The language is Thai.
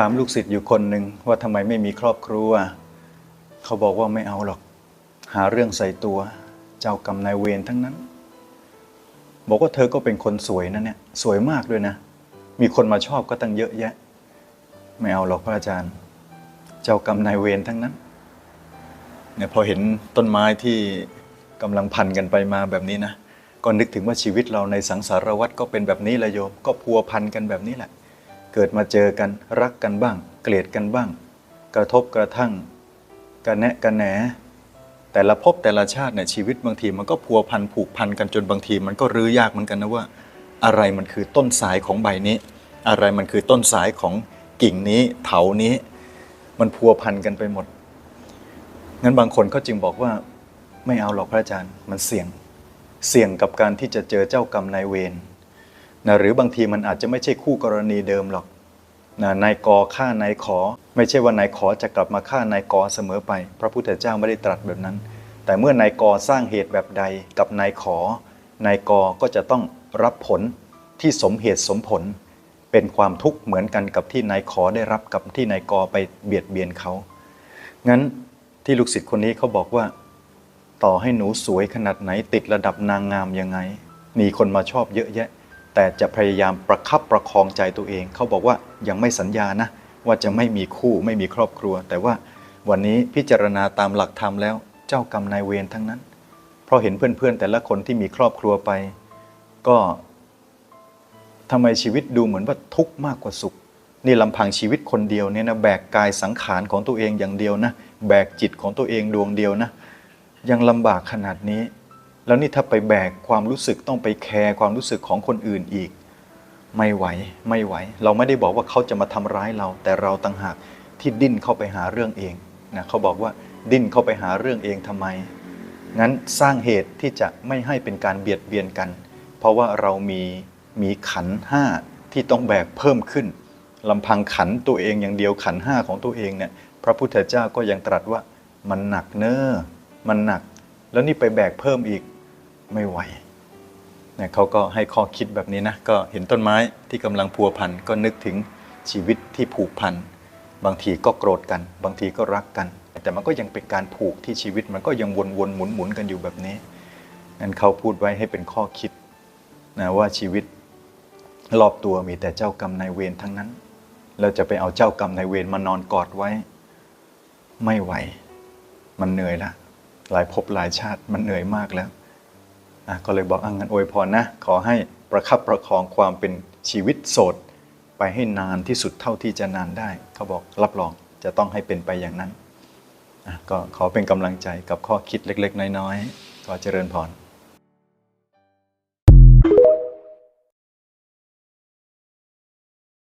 ถามลูกศิษย์อยู่คนหนึ่งว่าทำไมไม่มีครอบครัว เขาบอกว่าไม่เอาหรอก หาเรื่องใส่ตัว เจ้ากรรมนายเวรทั้งนั้น บอกว่าเธอก็เป็นคนสวยนะเนี่ยสวยมากด้วยนะ มีคนมาชอบก็ตั้งเยอะแยะ ไม่เอาหรอกพระอาจารย์ เจ้ากรรมนายเวรทั้งนั้นเนี่ยพอเห็นต้นไม้ที่กำลังพันกันไปมาแบบนี้นะก็นึกถึงว่าชีวิตเราในสังสารวัฏก็เป็นแบบนี้แหละโยม ก็พัวพันกันแบบนี้แหละ เกิดมาเจอกันรักกันบ้าง เกลียดกันบ้าง กระทบกระทั่งกระแนะกระแหนแต่ละภพแต่ละชาติเนี่ยชีวิตบางทีมันก็พัวพันผูกพันกันจนบางที มันก็รื้อยากเหมือนกันนะว่า อะไรมันคือต้นสายของใบนี้ อะไรมันคือต้นสายของกิ่งนี้เถานี้ มันพัวพันกันไปหมดงั้นบางคนก็จึงบอกว่าไม่เอาหรอกพระอาจารย์มันเสี่ยง เสี่ยงกับการที่จะเจอเจ้ากรรมนายเวร นะหรือบางทีมันอาจจะไม่ใช่คู่กรณีเดิมหรอกนะนายกอฆ่านายขอ ไม่ใช่ว่านายขอจะกลับมาฆ่านายกอเสมอไป พระพุทธเจ้าไม่ได้ตรัสแบบนั้น แต่เมื่อนายกอสร้างเหตุแบบใดกับนายขอนายกอก็จะต้องรับผลที่สมเหตุสมผล เป็นความทุกข์เหมือนกันกับที่นายขอได้รับกับที่นายกอไปเบียดเบียนเขางั้นที่ลูกศิษย์คนนี้เขาบอกว่า ต่อให้หนูสวยขนาดไหนติดระดับนางงามยังไง มีคนมาชอบเยอะแยะ แต่จะพยายามประคับประคองใจตัวเอง เขาบอกว่ายังไม่สัญญานะว่าจะไม่มีคู่ไม่มีครอบครัว แต่ว่าวันนี้พิจารณาตามหลักธรรมแล้วเจ้ากรรมนายเวรทั้งนั้น เพราะเห็นเพื่อนๆ แต่ละคนที่มีครอบครัวไป ก็ทำไมชีวิตดูเหมือนว่าทุกข์มากกว่าสุข นี่ลำพังชีวิตคนเดียวเนี่ยนะแบกกายสังขารของตัวเองอย่างเดียวนะแบกจิตของตัวเองดวงเดียวนะยังลำบากขนาดนี้ แล้วนี่ถ้าไปแบกความรู้สึกต้องไปแคร์ความรู้สึกของคนอื่นอีก ไม่ไหวไม่ไหว เราไม่ได้บอกว่าเขาจะมาทำร้ายเรา แต่เราต่างหากที่ดิ้นเข้าไปหาเรื่องเองนะเขาบอกว่าดิ้นเข้าไปหาเรื่องเองทำไม งั้นสร้างเหตุที่จะไม่ให้เป็นการเบียดเบียนกัน เพราะว่าเรามีมีขันห้าที่ต้องแบกเพิ่มขึ้นลำพังขันตัวเองอย่างเดียวขันห้าของตัวเองเนี่ยพระพุทธเจ้าก็ยังตรัสว่ามันหนักเนอ้อมันหนัก แล้วนี่ไปแบกเพิ่มอีก ไม่ไหวเนี่ยเขาก็ให้ข้อคิดแบบนี้นะ ก็เห็นต้นไม้ที่กำลังพัวพันก็นึกถึงชีวิตที่ผูกพัน บางทีก็โกรธกัน บางทีก็รักกัน แต่มันก็ยังเป็นการผูกที่ชีวิตมันก็ยังวนๆหมุนๆกันอยู่แบบนี้งั้นเขาพูดไว้ให้เป็นข้อคิดนะว่าชีวิตรอบตัวมีแต่เจ้ากรรมนายเวรทั้งนั้น เราจะไปเอาเจ้ากรรมนายเวรมานอนกอดไว้ ไม่ไหว มันเหนื่อยละหลายภพหลายชาติมันเหนื่อยมากแล้ว ก็เลยบอกอังงั้นอวยพรนะ ขอให้ประคับประคองความเป็นชีวิตโสด ไปให้นานที่สุดเท่าที่จะนานได้ เขาบอกรับรองจะต้องให้เป็นไปอย่างนั้น ก็ขอเป็นกำลังใจกับข้อคิดเล็ก ๆ น้อยๆขอเจริญพร